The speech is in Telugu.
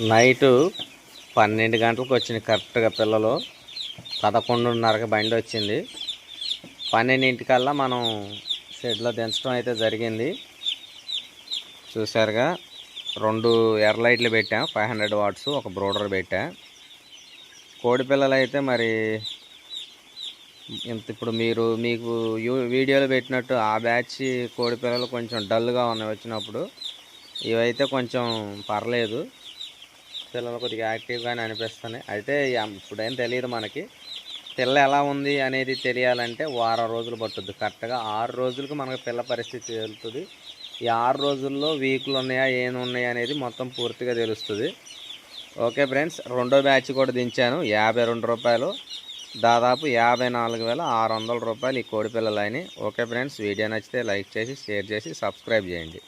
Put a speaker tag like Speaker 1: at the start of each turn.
Speaker 1: నైటు పన్నెండు గంటలకు వచ్చింది కరెక్ట్గా పిల్లలు. పదకొండున్నరకు బండి వచ్చింది. పన్నెండింటికల్లా మనం షెడ్లో దించడం అయితే జరిగింది. చూసారుగా రెండు ఎర్ర లైట్లు పెట్టాం ఫైవ్ హండ్రెడ్ వాట్స్ ఒక బ్రోడర్ పెట్టా. కోడి పిల్లలు అయితే మరి ఇంత ఇప్పుడు మీరు మీకు యూ- వీడియోలో పెట్టినట్టు ఆ బ్యాచ్ కోడి పిల్లలు కొంచెం డల్గా ఉన్నాయి వచ్చినప్పుడు. ఇవైతే కొంచెం పర్లేదు. పిల్లలు కొద్దిగా యాక్టివ్గానే అనిపిస్తున్నాయి అయితే ఇప్పుడేం తెలియదు మనకి. పిల్ల ఎలా ఉంది అనేది తెలియాలంటే వారం రోజులు పట్టుద్ది. కరెక్ట్గా ఆరు రోజులకు మనకు పిల్ల పరిస్థితి తెలుస్తుంది ఈ ఆరు రోజుల్లో వీక్లు ఉన్నాయా ఏం ఉన్నాయా అనేది మొత్తం పూర్తిగా తెలుస్తుంది. ఓకే ఫ్రెండ్స్ రెండో బ్యాచ్ కూడా దించాను. యాభై రెండు రూపాయలు. దాదాపు యాభై నాలుగు వేల ఆరు వందల రూపాయలు ఈ కోడి పిల్లలు ఓకే ఫ్రెండ్స్ వీడియో నచ్చితే లైక్ చేసి షేర్ చేసి సబ్స్క్రైబ్ చేయండి.